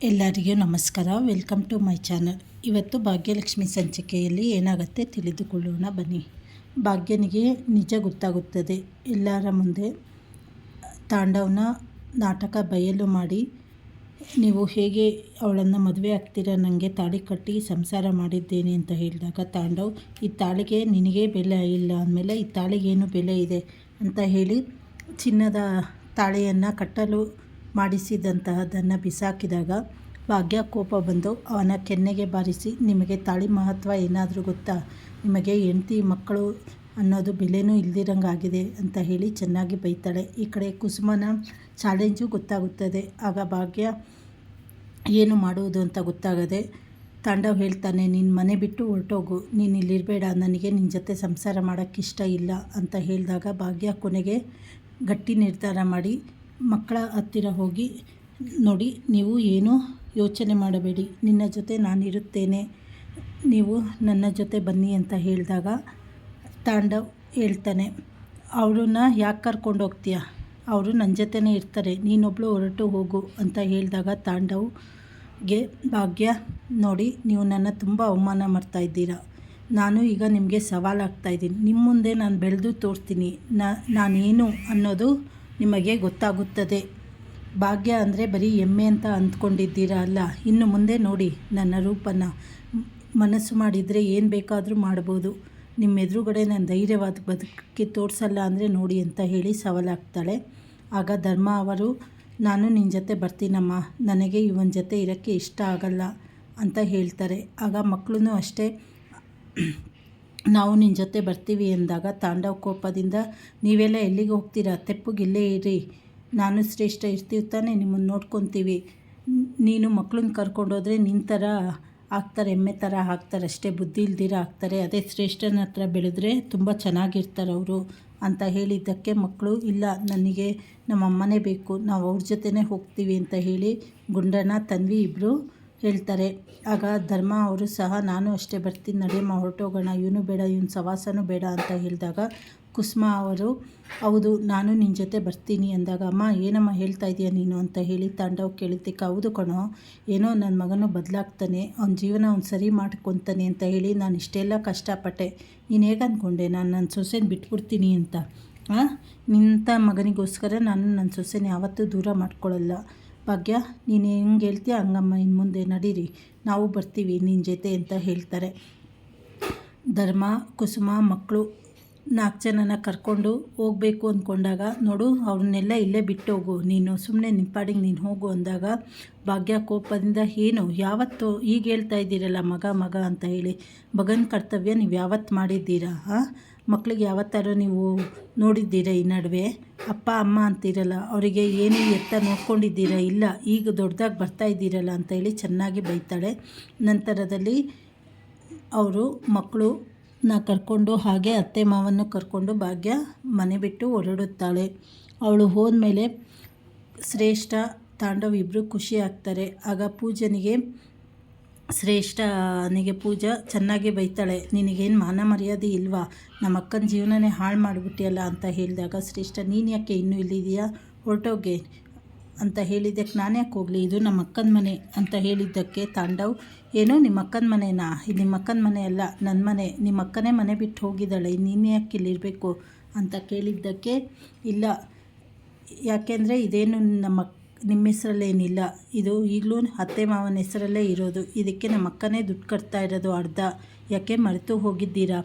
ಎಲ್ಲರಿಗೂ ನಮಸ್ಕಾರ. Welcome to my channel ಇವತ್ತು ಭಾಗ್ಯಲಕ್ಷ್ಮಿ ಸಂಚಿಕೆಯಲ್ಲಿ ಏನಾಗುತ್ತೆ ತಿಳಿದುಕೊಳ್ಳೋಣ ಬನ್ನಿ. ಭಾಗ್ಯನಿಗೆ ನಿಜ ಗೊತ್ತಾಗುತ್ತದೆ. ಎಲ್ಲರ ಮುಂದೆ ತಾಂಡವನ ನಾಟಕ ಬಯಲು ಮಾಡಿ, ನೀವು ಹೇಗೆ ಅವಳನ್ನು ಮದುವೆ ಆಗ್ತೀರ ನನಗೆ ತಾಳಿ ಕಟ್ಟಿ ಸಂಸಾರ ಮಾಡಿದ್ದೇನೆ ಅಂತ ಹೇಳಿದಾಗ ತಾಂಡವ್, ಈ ತಾಳಿಗೆ ನಿನಗೆ ಬೆಲೆ ಇಲ್ಲ ಅಂದಮೇಲೆ ಈ ತಾಳಿಗೇನು ಬೆಲೆ ಇದೆ? ಅಂತ ಹೇಳಿ ಚಿನ್ನದ ತಾಳಿಯನ್ನು ಕಟ್ಟಲು ಮಾಡಿಸಿದಂತಹದನ್ನು ಬಿಸಾಕಿದಾಗ ಭಾಗ್ಯ ಕೋಪ ಬಂದು ಅವನ ಕೆನ್ನೆಗೆ ಬಾರಿಸಿ, ನಿಮಗೆ ತಾಳಿ ಮಹತ್ವ ಏನಾದರೂ ಗೊತ್ತಾ? ನಿಮಗೆ ಹೆಂಡತಿ, ಮಕ್ಕಳು ಅನ್ನೋದು ಬೆಲೆನೂ ಇಲ್ದಿರಂಗಾಗಿದೆ ಅಂತ ಹೇಳಿ ಚೆನ್ನಾಗಿ ಬೈತಾಳೆ. ಈ ಕಡೆ ಕುಸುಮನ ಚಾಲೆಂಜು ಗೊತ್ತಾಗುತ್ತದೆ. ಆಗ ಭಾಗ್ಯ, ಏನು ಮಾಡುವುದು ಅಂತ ಗೊತ್ತಾಗದೆ ತಾಂಡವ್ ಹೇಳ್ತಾನೆ ನಿನ್ನ ಮನೆ ಬಿಟ್ಟು ಹೊರಟೋಗು. ನೀನು ಇಲ್ಲಿರಬೇಡ. ನನಗೆ ನಿನ್ನ ಜೊತೆ ಸಂಸಾರ ಮಾಡೋಕ್ಕಿಷ್ಟ ಇಲ್ಲ ಅಂತ ಹೇಳಿದಾಗ ಭಾಗ್ಯ ಕೊನೆಗೆ ಗಟ್ಟಿ ನಿರ್ಧಾರ ಮಾಡಿ ಮಕ್ಕಳ ಹತ್ತಿರ ಹೋಗಿ ನೋಡಿ, ನೀವು ಏನೂ ಯೋಚನೆ ಮಾಡಬೇಡಿ. ನಿನ್ನ ಜೊತೆ ನಾನಿರುತ್ತೇನೆ. ನೀವು ನನ್ನ ಜೊತೆ ಬನ್ನಿ ಅಂತ ಹೇಳಿದಾಗ ತಾಂಡವ್ ಹೇಳ್ತಾನೆ, ಅವಳನ್ನ ಯಾಕೆ ಕರ್ಕೊಂಡು ಹೋಗ್ತೀಯ? ಅವರು ನನ್ನ ಜೊತೆನೇ ಇರ್ತಾರೆ. ನೀನೊಬ್ಬಳು ಹೊರಟು ಹೋಗು ಅಂತ ಹೇಳಿದಾಗ ತಾಂಡವ್ಗೆ ಭಾಗ್ಯ, ನೋಡಿ, ನೀವು ನನ್ನ ತುಂಬ ಅವಮಾನ ಮಾಡ್ತಾ ಇದ್ದೀರಾ. ನಾನು ಈಗ ನಿಮಗೆ ಸವಾಲಾಗ್ತಾಯಿದ್ದೀನಿ ನಿಮ್ಮ ಮುಂದೆ ನಾನು ಬೆಳೆದು ತೋರಿಸ್ತೀನಿ. ನಾನೇನು ಅನ್ನೋದು ನಿಮಗೆ ಗೊತ್ತಾಗುತ್ತದೆ. ಭಾಗ್ಯ ಅಂದರೆ ಬರೀ ಎಮ್ಮೆ ಅಂತ ಅಂದ್ಕೊಂಡಿದ್ದೀರಾ ಅಲ್ಲ? ಇನ್ನು ಮುಂದೆ ನೋಡಿ ನನ್ನ ರೂಪನ. ಮನಸ್ಸು ಮಾಡಿದರೆ ಏನು ಬೇಕಾದರೂ ಮಾಡ್ಬೋದು. ನಿಮ್ಮ ಎದುರುಗಡೆ ನಾನು ಧೈರ್ಯವಾದ ಬದುಕಿ ತೋರಿಸಲ್ಲ ಅಂದರೆ ನೋಡಿ ಅಂತ ಹೇಳಿ ಸವಾಲಾಗ್ತಾಳೆ. ಆಗ ಧರ್ಮ ಅವರು, ನಾನು ನಿನ್ನ ಜೊತೆ ಬರ್ತೀನಮ್ಮ. ನನಗೆ ಇವನ ಜೊತೆ ಇರೋಕ್ಕೆ ಇಷ್ಟ ಆಗಲ್ಲ ಅಂತ ಹೇಳ್ತಾರೆ. ಆಗ ಮಕ್ಕಳೂ ಅಷ್ಟೇ ನಾವು ನಿನ್ನ ಜೊತೆ ಬರ್ತೀವಿ ಎಂದಾಗ ತಾಂಡವ ಕೋಪದಿಂದ ನೀವೆಲ್ಲ ಎಲ್ಲಿಗೆ ಹೋಗ್ತೀರಾ? ತೆಪ್ಪುಗಿಲ್ಲೇ ಇರಿ. ನಾನು ಶ್ರೇಷ್ಠ ಇರ್ತೀವಿ ತಾನೇ ನಿಮ್ಮನ್ನು ನೋಡ್ಕೊತೀವಿ. ನೀನು ಮಕ್ಳನ್ನ ಕರ್ಕೊಂಡೋದ್ರೆ ನಿನ್ನ ಥರ ಆಗ್ತಾರೆ, ಎಮ್ಮೆ ಥರ ಹಾಕ್ತಾರೆ ಅಷ್ಟೇ ಬುದ್ಧಿ ಇಲ್ದಿರ ಹಾಕ್ತಾರೆ ಅದೇ ಶ್ರೇಷ್ಠನ ಹತ್ರ ಬೆಳೆದ್ರೆ ತುಂಬ ಚೆನ್ನಾಗಿರ್ತಾರೆ ಅವರು ಅಂತ ಹೇಳಿದ್ದಕ್ಕೆ ಮಕ್ಕಳು ಇಲ್ಲ, ನನಗೆ ನಮ್ಮ ಅಮ್ಮನೇ ಬೇಕು, ನಾವು ಅವ್ರ ಜೊತೆನೇ ಹೋಗ್ತೀವಿ ಅಂತ ಹೇಳಿ ಗುಂಡಣ್ಣ ತನ್ವಿ ಇಬ್ಬರು ಹೇಳ್ತಾರೆ. ಆಗ ಧರ್ಮ ಅವರು ಸಹ, ನಾನು ಅಷ್ಟೇ ಬರ್ತೀನಿ, ನಡೆಯಮ್ಮ, ಹೊರಟೋಗೋಣ, ಇವನು ಬೇಡ, ಇವನು ಸವಾಸನೂ ಬೇಡ ಅಂತ ಹೇಳಿದಾಗ ಕುಸುಮ ಅವರು, ಹೌದು, ನಾನು ನಿನ್ನ ಜೊತೆ ಬರ್ತೀನಿ ಅಂದಾಗ, ಅಮ್ಮ, ಏನಮ್ಮ ಹೇಳ್ತಾ ಇದೀಯ ನೀನು? ಅಂತ ಹೇಳಿ ತಾಂಡವ್ ಕೇಳಿದ್ದಕ್ಕೆ ಹೌದು ಕಣೋ, ಏನೋ ನನ್ನ ಮಗನೂ ಬದಲಾಗ್ತಾನೆ, ಅವ್ನ ಜೀವನ ಅವ್ನು ಸರಿ ಮಾಡ್ಕೊತಾನೆ ಅಂತ ಹೇಳಿ ನಾನು ಇಷ್ಟೆಲ್ಲ ಕಷ್ಟಪಟ್ಟೆ. ನೀನು ಹೇಗೆ ಅಂದ್ಕೊಂಡೆ ನಾನು ನನ್ನ ಸೊಸೆನ ಬಿಟ್ಬಿಡ್ತೀನಿ ಅಂತ. ನಿಂತ ಮಗನಿಗೋಸ್ಕರ ನಾನು ನನ್ನ ಸೊಸೆನ ಯಾವತ್ತೂ ದೂರ ಮಾಡ್ಕೊಳ್ಳಲ್ಲ ಭಾಗ್ಯ, ನೀನು ಹೆಂಗೆ ಹೇಳ್ತೀಯ? ಹಂಗಮ್ಮ ಇನ್ನು ಮುಂದೆ ನಡೀರಿ. ನಾವು ಬರ್ತೀವಿ ನಿನ್ನ ಜೊತೆ ಅಂತ ಹೇಳ್ತಾರೆ. ಧರ್ಮ, ಕುಸುಮ ಮಕ್ಕಳು ನಾಲ್ಕು ಜನನ ಕರ್ಕೊಂಡು ಹೋಗಬೇಕು ಅಂದ್ಕೊಂಡಾಗ ನೋಡು ಅವ್ರನ್ನೆಲ್ಲ ಇಲ್ಲೇ ಬಿಟ್ಟು ಹೋಗು ನೀನು ಸುಮ್ಮನೆ ನಿಂಪಾಡಿಗೆ ನೀನು ಹೋಗು ಅಂದಾಗ, ಭಾಗ್ಯ ಕೋಪದಿಂದ, ಏನು, ಯಾವತ್ತು ಈಗ ಹೇಳ್ತಾ ಇದ್ದೀರಲ್ಲ ಮಗ ಮಗ ಅಂತ ಹೇಳಿ. ಮಗನ ಕರ್ತವ್ಯ ನೀವು ಯಾವತ್ತು ಮಾಡಿದ್ದೀರಾ, ಹಾಂ? ಮಕ್ಳಿಗೆ ಯಾವತ್ತಾರು ನೀವು ನೋಡಿದ್ದೀರಾ ಈ ನಡುವೆ? ಅಪ್ಪ, ಅಮ್ಮ ಅಂತಿರಲ್ಲ. ಅವರಿಗೆ ಏನು ಎತ್ತ ನೋಡ್ಕೊಂಡಿದ್ದೀರಾ? ಇಲ್ಲ, ಈಗ ದೊಡ್ಡದಾಗಿ ಬರ್ತಾ ಇದ್ದೀರಲ್ಲ ಅಂತ ಹೇಳಿ ಚೆನ್ನಾಗಿ ಬೈತಾಳೆ. ನಂತರದಲ್ಲಿ ಅವರು ಮಕ್ಕಳು ನಾ ಕರ್ಕೊಂಡು ಹಾಗೆ ಅತ್ತೆ ಮಾವನ್ನು ಕರ್ಕೊಂಡು ಭಾಗ್ಯ ಮನೆ ಬಿಟ್ಟು ಹೊರಡುತ್ತಾಳೆ. ಅವಳು ಹೋದ್ಮೇಲೆ ಶ್ರೇಷ್ಠ ತಾಂಡವ್ ಇಬ್ಬರು ಖುಷಿ ಆಗ್ತಾರೆ. ಆಗ ಪೂಜನಿಗೆ ಶ್ರೇಷ್ಠನಿಗೆ ಪೂಜಾ ಚೆನ್ನಾಗಿ ಬೈತಾಳೆ. ನಿನಗೇನು ಮಾನ ಮರ್ಯಾದೆ ಇಲ್ವಾ? ನಮ್ಮ ಅಕ್ಕನ ಜೀವನನೇ ಹಾಳು ಮಾಡಿಬಿಟ್ಟಿಯಲ್ಲ ಅಂತ ಹೇಳಿದಾಗ, ಶ್ರೇಷ್ಠ, ನೀನು ಯಾಕೆ ಇನ್ನೂ ಇಲ್ಲಿದೆಯಾ ಹೊರಟೋಗೆ ಅಂತ ಹೇಳಿದ್ದಕ್ಕೆ ನಾನು ಯಾಕೆ ಹೋಗಲಿ? ಇದು ನಮ್ಮ ಅಕ್ಕನ ಮನೆ ಅಂತ ಹೇಳಿದ್ದಕ್ಕೆ ತಾಂಡವ್, ಏನೋ ನಿಮ್ಮ ಅಕ್ಕನ ಮನೆನಾ? ಇದು ನಿಮ್ಮ ಅಕ್ಕನ ಮನೆ ಅಲ್ಲ ನನ್ನ ಮನೆ. ನಿಮ್ಮ ಅಕ್ಕನೇ ಮನೆ ಬಿಟ್ಟು ಹೋಗಿದ್ದಾಳೆ. ನೀನು ಯಾಕೆ ಇಲ್ಲಿರಬೇಕು ಅಂತ ಕೇಳಿದ್ದಕ್ಕೆ, ಇಲ್ಲ. ಯಾಕೆಂದರೆ ಇದೇನು ನಮ್ಮ ನಿಮ್ಮ ಹೆಸರಲ್ಲೇನಿಲ್ಲ ಇದು ಈಗಲೂ ಅತ್ತೆ ಮಾವನ ಹೆಸರಲ್ಲೇ ಇರೋದು. ಇದಕ್ಕೆ ನಮ್ಮ ಅಕ್ಕನೇ ದುಡ್ಡು ಕಟ್ತಾ ಇರೋದು ಅರ್ಧ. ಯಾಕೆ ಮರೆತು ಹೋಗಿದ್ದೀರಾ?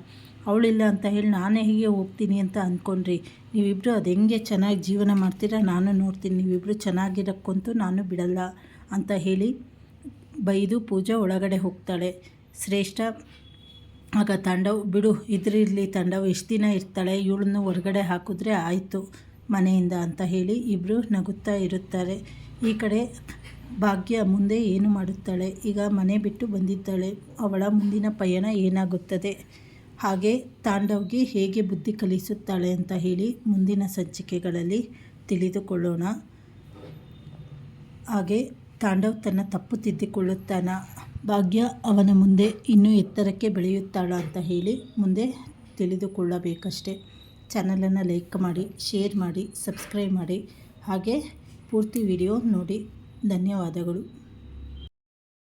ಅವಳಿಲ್ಲ ಅಂತ ಹೇಳಿ ನಾನೇ ಹೀಗೆ ಹೋಗ್ತೀನಿ ಅಂತ ಅಂದ್ಕೊಂಡ್ರಿ ನೀವಿಬ್ಬರು ಅದು ಹೆಂಗೆ ಚೆನ್ನಾಗಿ ಜೀವನ ಮಾಡ್ತೀರಾ? ನಾನು ನೋಡ್ತೀನಿ. ನೀವಿಬ್ಬರು ಚೆನ್ನಾಗಿರೋಕ್ಕಂತೂ ನಾನು ಬಿಡಲ್ಲ ಅಂತ ಹೇಳಿ ಬೈದು ಪೂಜಾ ಒಳಗಡೆ ಹೋಗ್ತಾಳೆ. ಶ್ರೇಷ್ಠ, ಆಗ ತಾಂಡವ್, ಬಿಡು, ಇದ್ರಿರಲಿ ತಾಂಡವ್, ಎಷ್ಟು ದಿನ ಇರ್ತಾಳೆ? ಇವಳನ್ನು ಹೊರಗಡೆ ಹಾಕಿದ್ರೆ ಆಯಿತು. ಮನೆಯಿಂದ ಅಂತ ಹೇಳಿ ಇಬ್ಬರು ನಗುತ್ತಾ ಇರುತ್ತಾರೆ. ಈ ಕಡೆ ಭಾಗ್ಯ ಮುಂದೆ ಏನು ಮಾಡುತ್ತಾಳೆ? ಈಗ ಮನೆ ಬಿಟ್ಟು ಬಂದಿದ್ದಾಳೆ. ಅವಳ ಮುಂದಿನ ಪಯಣ ಏನಾಗುತ್ತದೆ? ಹಾಗೆ ತಾಂಡವ್ಗೆ ಹೇಗೆ ಬುದ್ಧಿ ಕಲಿಸುತ್ತಾಳೆ ಅಂತ ಹೇಳಿ ಮುಂದಿನ ಸಂಚಿಕೆಗಳಲ್ಲಿ ತಿಳಿದುಕೊಳ್ಳೋಣ. ಹಾಗೆ ತಾಂಡವ್ ತನ್ನ ತಪ್ಪು ತಿದ್ದಿಕೊಳ್ಳುತ್ತಾನ. ಭಾಗ್ಯ ಅವನ ಮುಂದೆ ಇನ್ನೂ ಎತ್ತರಕ್ಕೆ ಬೆಳೆಯುತ್ತಾಳ ಅಂತ ಹೇಳಿ ಮುಂದೆ ತಿಳಿದುಕೊಳ್ಳಬೇಕಷ್ಟೆ. ಚಾನಲನ್ನು ಲೈಕ್ ಮಾಡಿ ಶೇರ್ ಮಾಡಿ ಸಬ್ಸ್ಕ್ರೈಬ್ ಮಾಡಿ. ಹಾಗೆ ಪೂರ್ತಿ ವಿಡಿಯೋ ನೋಡಿ. ಧನ್ಯವಾದಗಳು.